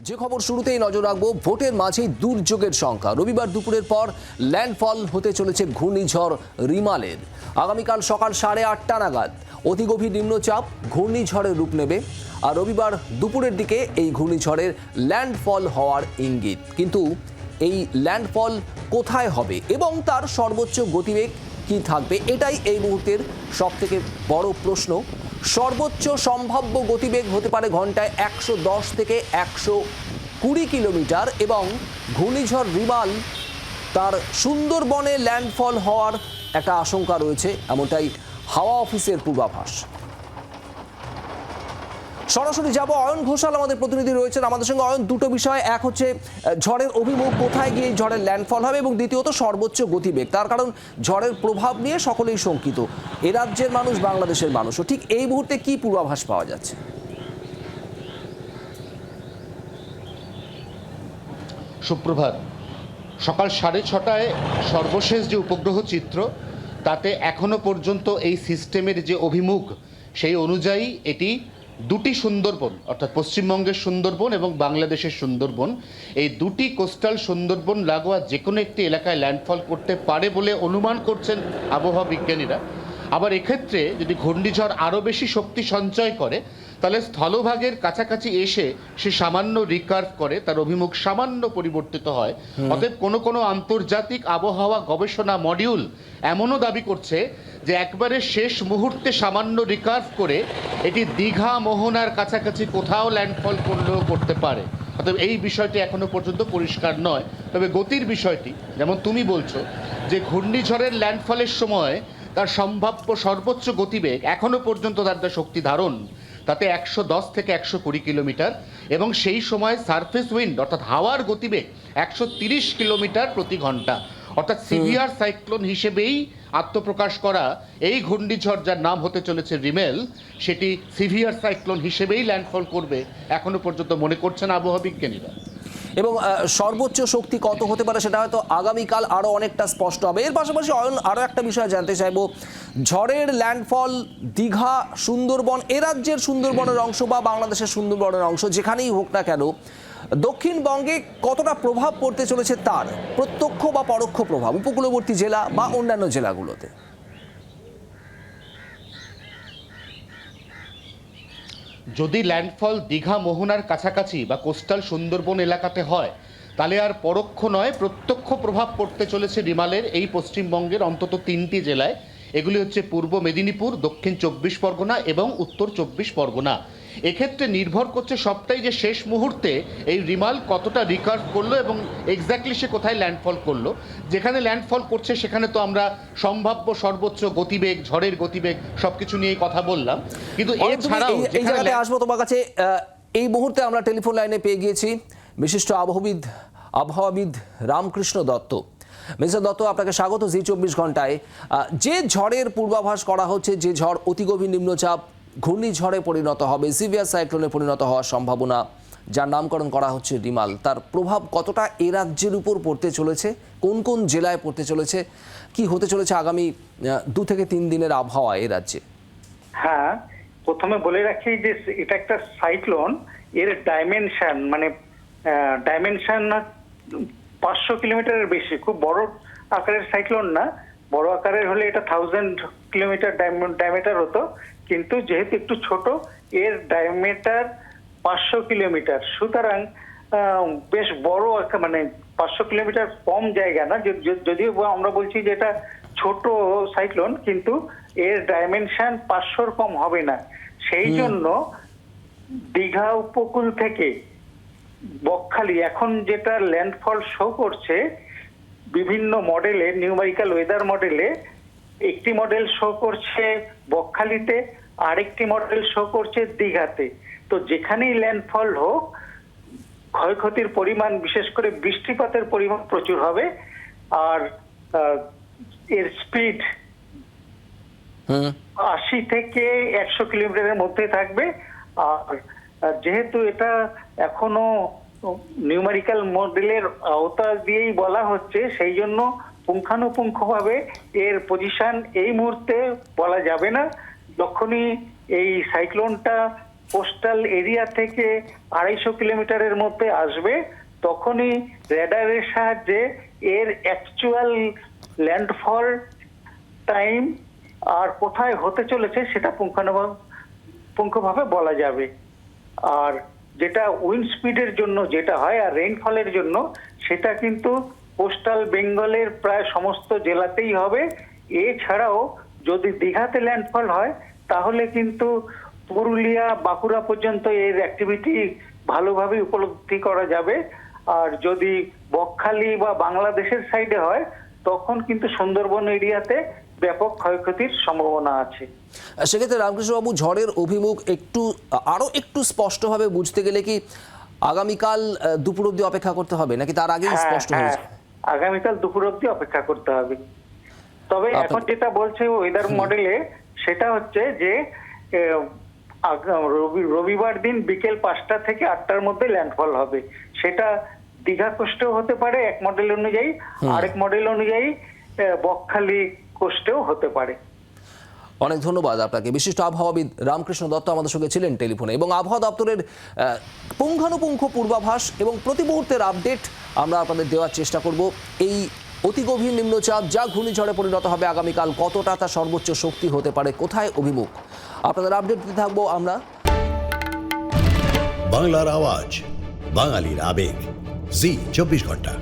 যে খবর শুরুতেই নজর রাখব, ভোটের মাঝেই দুর্যোগের সংখ্যা। রবিবার দুপুরের পর ল্যান্ডফল হতে চলেছে ঘূর্ণিঝড় রিমালের। আগামীকাল সকাল সাড়ে আটটা নাগাদ। অতি গভীর নিম্নচাপ ঘূর্ণিঝড়ের রূপ নেবে। আর রবিবার দুপুরের দিকে এই ঘূর্ণিঝড়ের ল্যান্ডফল হওয়ার ইঙ্গিত। কিন্তু এই ল্যান্ডফল কোথায় হবে এবং তার সর্বোচ্চ গতিবেগ কি থাকবে, এটাই এই মুহূর্তের সবথেকে বড় প্রশ্ন। সর্বোচ্চ সম্ভাব্য গতিবেগ হতে পারে ঘন্টায় একশো দশ থেকে একশো কুড়ি কিলোমিটার এবং ঘূর্ণিঝড় রিমাল তার সুন্দরবনে ল্যান্ডফল হওয়ার একটা আশঙ্কা রয়েছে, এমনটাই হাওয়া অফিসের পূর্বাভাস। সরাসরি যাব অয়ন ঘোষাল, আমাদের প্রতিনিধি রয়েছেন। আমাদের সঙ্গে অয়ন, দুটো বিষয়। এক হচ্ছে ঝড়ের অভিমুখ কোথায় গিয়ে ঝড়ের ল্যান্ডফল হবে এবং দ্বিতীয়ত সর্বোচ্চ গতিবেগ? তার কারণ, ঝড়ের প্রভাব নিয়ে সকলেই শঙ্কিত। এ রাজ্যের মানুষ, বাংলাদেশের মানুষও। ঠিক এই মুহূর্তে কি পূর্বাভাস পাওয়া যাচ্ছে? সুপ্রভাত। সকাল সাড়ে ছটায় সর্বশেষ যে উপগ্রহ চিত্র, তাতে এখনও পর্যন্ত এই সিস্টেমের যে অভিমুখ, সেই অনুযায়ী এটি দুটি সুন্দরবন, অর্থাৎ পশ্চিমবঙ্গের সুন্দরবন এবং বাংলাদেশের সুন্দরবন, এই দুটি কোস্টাল সুন্দরবন লাগোয়া যে কোনো একটি এলাকায় ল্যান্ডফল করতে পারে বলে অনুমান করছেন আবহাওয়া বিজ্ঞানীরা। আবার এক্ষেত্রে যদি ঘূর্ণিঝড় আরও বেশি শক্তি সঞ্চয় করে তাহলে স্থলভাগের কাছাকাছি এসে সে সামান্য রিকার্ভ করে তার অভিমুখ সামান্য পরিবর্তিত হয়। অতএব কোনো কোনো আন্তর্জাতিক আবহাওয়া গবেষণা মডিউল এমনও দাবি করছে যে একবারে শেষ মুহূর্তে সামান্য রিকার্ভ করে এটি দীঘা মোহনার কাছাকাছি কোথাও ল্যান্ডফল করলেও করতে পারে। অতএব এই বিষয়টি এখনও পর্যন্ত পরিষ্কার নয়। তবে গতির বিষয়টি যেমন তুমি বলছো যে ঘূর্ণিঝড়ের ল্যান্ডফলের সময় তার সম্ভাব্য সর্বোচ্চ গতিবেগ এখনও পর্যন্ত তার শক্তি ধারণ তাতে একশো দশ থেকে একশো কুড়ি কিলোমিটার এবং সেই সময় সারফেস উইন্ড অর্থাৎ হাওয়ার গতিবেগ একশো তিরিশ কিলোমিটার প্রতি ঘণ্টা। অর্থাৎ সিভিয়ার সাইক্লোন হিসেবেই আত্মপ্রকাশ করা এই ঘূর্ণিঝড় যার নাম হতে চলেছে রিমেল সেটি সিভিয়ার সাইক্লোন হিসেবেই ল্যান্ডফল করবে এখনও পর্যন্ত মনে করছেন আবহাওয়া বিজ্ঞানীরা। এবং সর্বোচ্চ শক্তি কত হতে পারে সেটা হয়তো আগামীকাল আরও অনেকটা স্পষ্ট হবে। এর পাশাপাশি অয়ন আরও একটা বিষয় জানতে চাইব। ঝড়ের ল্যান্ডফল দীঘা, সুন্দরবন, এ রাজ্যের সুন্দরবনের অংশ বা বাংলাদেশের সুন্দরবনের অংশ যেখানেই হোক না কেন, দক্ষিণবঙ্গে কতটা প্রভাব পড়তে চলেছে তার প্রত্যক্ষ বা পরোক্ষ প্রভাব উপকূলবর্তী জেলা বা অন্যান্য জেলাগুলোতে? যদি ল্যান্ডফল দীঘা মোহনার কাছাকাছি বা কোস্টাল সুন্দরবন এলাকাতে হয়, তাহলে আর পরোক্ষ নয়, প্রত্যক্ষ প্রভাব পড়তে চলেছে রিমালের এই পশ্চিমবঙ্গের অন্তত তিনটি জেলায়। এগুলি হচ্ছে পূর্ব মেদিনীপুর, দক্ষিণ চব্বিশ পরগনা এবং উত্তর চব্বিশ পরগনা। এক্ষেত্রে নির্ভর করছে সবটাই যে শেষ মুহূর্তে এই রিমাল কতটা রিকার্ভ করল এবং এক্স্যাক্টলি সে কোথায় ল্যান্ডফল করল। যেখানে ল্যান্ডফল করছে সেখানে তো আমরা সম্ভাব্য সর্বোচ্চ গতিবেগ ঝড়ের গতিবেগ সবকিছু নিয়ে কথা বললাম। কিন্তু এছাড়াও এই- জায়গাতে আসব তোমার কাছে এই মুহূর্তে আমরা টেলিফোন লাইনে পেয়ে গিয়েছি বিশিষ্ট আবহবিদ আবহাওয়াবিদ রামকৃষ্ণ দত্ত। মিস্টার দত্ত আপনাকে স্বাগত জি চব্বিশ ঘন্টায়। আহ, যে ঝড়ের পূর্বাভাস করা হচ্ছে যে ঝড় অতি গভীর নিম্নচাপ ঘূর্ণিঝড়ে পরিণত হবে, সিভিয়ার সাইক্লোনে পরিণত হওয়ার সম্ভাবনা। যার নামকরণ করা হচ্ছে রিমাল। তার প্রভাব কতটা এ রাজ্যের উপর পড়তে চলেছে? কোন কোন জেলায় পড়তে চলেছে? কি হতে চলেছে আগামী দু থেকে তিন দিনের আবহাওয়া এ রাজ্যে? হ্যাঁ প্রথমে বলে রাখি যে এটা একটা সাইক্লোন। এর ডাইমেনশন মানে ডাইমেনশন পাঁচশো কিলোমিটারের বেশি। খুব বড় আকারের সাইক্লোন না। বড় আকারের হলে এটা থাউজেন্ড কিলোমিটার ডায়ামিটার হতো। কিন্তু যেহেতু একটু ছোট এর ডায়ামিটার পাঁচশো কিলোমিটার। সুতরাং বেশ বড় একটা মানে পাঁচশো কিলোমিটার কম জায়গা না যদিও আমরা বলছি যে এটা ছোট সাইক্লোন কিন্তু এর ডাইমেনশন পাঁচশোর কম হবে না। সেই জন্য দীঘা উপকূল থেকে বকখালি এখন যেটা ল্যান্ডফল শো করছে বিভিন্ন মডেলে নিউমারিক্যাল ওয়েদার মডেলে একটি মডেল শো করছে বকখালিতে আরেকটি মডেল শো করছে দীঘাতে। তো যেখানেই ল্যান্ডফল হোক ক্ষয়ক্ষতির পরিমাণ বিশেষ করে বৃষ্টিপাতের পরিমাণ প্রচুর হবে আর এর স্পিড আশি থেকে একশো কিলোমিটারের মধ্যে থাকবে আর যেহেতু এটা এখনও নিউমারিক্যাল মডেলের আওতা দিয়েই বলা হচ্ছে সেই জন্য পুঙ্খানুপুঙ্খভাবে এর পজিশন এই মুহূর্তে বলা যাবে না। যখনই এই সাইক্লোনটা কোস্টাল এরিয়া থেকে আড়াইশো কিলোমিটারের মধ্যে আসবে, তখনই রেডারের সাহায্যে এর অ্যাকচুয়াল ল্যান্ডফল টাইম আর কোথায় হতে চলেছে সেটা পুঙ্খানুপুঙ্খ পুঙ্খভাবে বলা যাবে। আর যেটা উইন্ড স্পিডের জন্য যেটা হয় আর রেইনফলের জন্য, সেটা কিন্তু কোস্টাল বেঙ্গলের প্রায় সমস্ত জেলাতেই হবে। এছাড়াও যদি দীঘাতে ল্যান্ডফল হয় তাহলে কিন্তু পুরুলিয়া বাঁকুড়া পর্যন্ত এর অ্যাক্টিভিটি ভালোভাবে উপলব্ধি করা যাবে। আর যদি বকখালি বা বাংলাদেশের সাইডে হয় তখন কিন্তু সুন্দরবন এরিয়াতে ব্যাপক ক্ষয়ক্ষতির সম্ভাবনা আছে। সেক্ষেত্রে রামকৃষ্ণবাবু ঝড়ের অভিমুখ একটু আরও একটু স্পষ্টভাবে বুঝতে গেলে কি আগামীকাল দুপুর অব্দি অপেক্ষা করতে হবে? নাকি তার আগেই হ্যাঁ, স্পষ্ট হয়ে হ্যাঁ। আগামীকাল দুপুর অব্দি অপেক্ষা করতে হবে। তবে এখন যেটা বলছে ওয়েদার মডেলে সেটা হচ্ছে যে রবিবার দিন বিকেল পাঁচটা থেকে আটটার মধ্যে ল্যান্ডফল হবে। সেটা দীঘা কোষ্টেও হতে পারে এক মডেল অনুযায়ী। আরেক মডেল অনুযায়ী বকখালি কোষ্টেও হতে পারে। অনেক ধন্যবাদ আপনাকে। বিশিষ্ট আবহাওয়াবিদ রামকৃষ্ণ দত্ত আমাদের সঙ্গে ছিলেন টেলিফোনে এবং আবহাওয়া দপ্তরের পুঙ্খানুপুঙ্খ পূর্বাভাস এবং প্রতি মুহূর্তের আপডেট আমরা আপনাদের দেওয়ার চেষ্টা করব। এই অতি গভীর নিম্নচাপ যা ঘূর্ণিঝড়ে পরিণত হবে আগামীকাল কতটা তার সর্বোচ্চ শক্তি হতে পারে কোথায় অভিমুখ? আপনাদের আপডেট দিতে থাকব আমরা। বাংলার আওয়াজ, বাঙালির আবেগ। জি, চব্বিশ ঘণ্টা।